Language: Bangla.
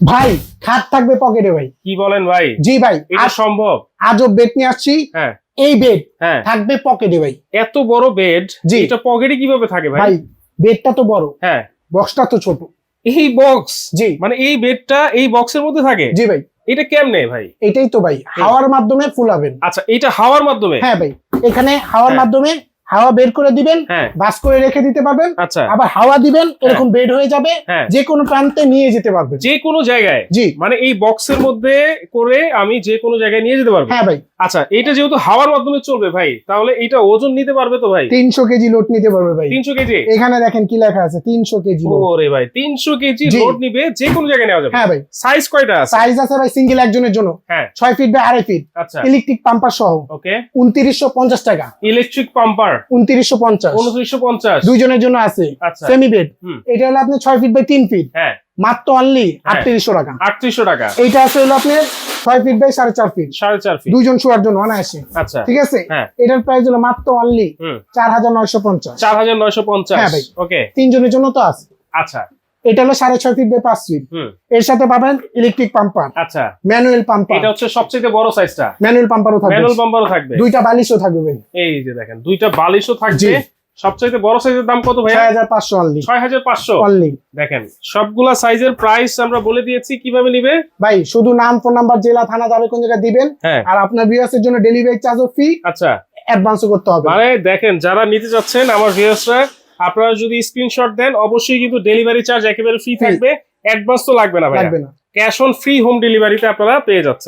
ভাই খাট থাকবে পকেটে ভাই। কি বলেন ভাই? জি ভাই আর সম্ভব? আজও বেড নিয়ে আসছি। হ্যাঁ। এই বেড হ্যাঁ। থাকবে পকেটে ভাই। এত বড় বেড জি। এটা পকেটে কীভাবে থাকে ভাই? ভাই বেডটা তো বড়। হ্যাঁ। বক্সটা তো ছোট। এই বক্স জি। মানে এই বেডটা এই বক্সের মধ্যে থাকে? জি ভাই। এটা কেমনে ভাই? এটাই তো ভাই হাওয়ার মাধ্যমে ফুলাবেন। আচ্ছা এটা হাওয়ার মাধ্যমে? হ্যাঁ ভাই এখানে হাওয়ার হ্যাঁ। মাধ্যমে হাওয়া বের করে দিবেন হ্যাঁ। বাস করে রেখে দিতে পারবেন আচ্ছা। আবার হাওয়া দিবেন এরকম বেড হয়ে যাবে হ্যাঁ। যে কোনো প্রান্তে নিয়ে যেতে পারবেন। যে কোনো জায়গায়? জি। মানে এই বক্সের মধ্যে করে আমি যে কোনো জায়গায় নিয়ে যেতে পারব? হ্যাঁ ভাই। আচ্ছা এটা যেহেতু হাওয়ার মাধ্যমে চলবে ভাই তাহলে এটা ওজন নিতে পারবে তো ভাই? তিনশো কেজি লোড নিতে পারবে ভাই। তিনশো কেজি? এখানে দেখেন কি লেখা আছে তিনশো কেজি ওরে ভাই তিনশো কেজি। লোড নিবে যে কোনো জায়গায় নেওয়া যাবে। হ্যাঁ ভাই। সাইজ কয়টা আছে? সাইজ আছে ভাই সিঙ্গেল একজনের জন্য। হ্যাঁ। ছয় ফিট বাই আড়াই ফিট আচ্ছা। ইলেকট্রিক পাম্পার সহ। ওকে উনত্রিশশো পঞ্চাশ টাকা। ইলেকট্রিক পাম্পার উনত্রিশশো পঞ্চাশ। উনত্রিশশো পঞ্চাশ। দুইজনের জন্য আছে। আচ্ছা। সেমি বেড এটা হলো আপনি ছয় ফিট বাই তিন ফিট হ্যাঁ। মাত্র অনলি হ্যাঁ। আটত্রিশশো টাকা। আটত্রিশশো টাকা। এইটা আছে হলো আপনার ছয় ফিট বাই সাড়ে চার ফিট সাড়ে চার ফিট দুজন শোয়ার জন্য অনায়াসে। আচ্ছা। ঠিক আছে? হ্যাঁ। এটার প্রাইস হলো মাত্র অনলি চার হাজার নয়শো পঞ্চাশ। চার হাজার নয়শো পঞ্চাশ। হ্যাঁ ভাই। ওকে তিনজনের জন্য তো আছে। আচ্ছা। এটা হলো সাড়ে ছয় ফিট বাই পাঁচ ফিট এর সাথে পাবেন ইলেকট্রিক পাম্পার আচ্ছা। ম্যানুয়াল পাম্পার এটা হচ্ছে সবচেয়ে বড় সাইজটা ম্যানুয়াল পাম্পারও থাকবে। ম্যানুয়াল পাম্পারও থাকবে। দুইটা বালিশও থাকবে এই যে দেখেন দুইটা বালিশও থাকবে। জি। সবচাইতে বড় সাইজের দাম কত ভাই ছয় হাজার পাঁচশো অনলি ছয় হাজার পাঁচশো। অনলি দেখেন সবগুলা সাইজের প্রাইস আমরা বলে দিয়েছি কীভাবে নিবে? ভাই শুধু নাম ফোন নাম্বার জেলা থানা যাবে কোন জায়গায় দিবেন। হ্যাঁ। আর আপনার ভিউয়ার্সের জন্য ডেলিভারি চার্জও ফ্রি আচ্ছা। অ্যাডভান্সও করতে হবে। মানে দেখেন যারা নিতে যাচ্ছেন আমার ভিউয়ার্সরা আপনারা যদি স্ক্রিনশট দেন অবশ্যই কিন্তু ডেলিভারি চার্জ একেবারে ফ্রি। থাকবে। অ্যাডভান্স তো লাগবে না ভাই লাগবে না। ক্যাশ অন ফ্রি হোম ডেলিভারিতে আপনারা পেয়ে যাচ্ছেন।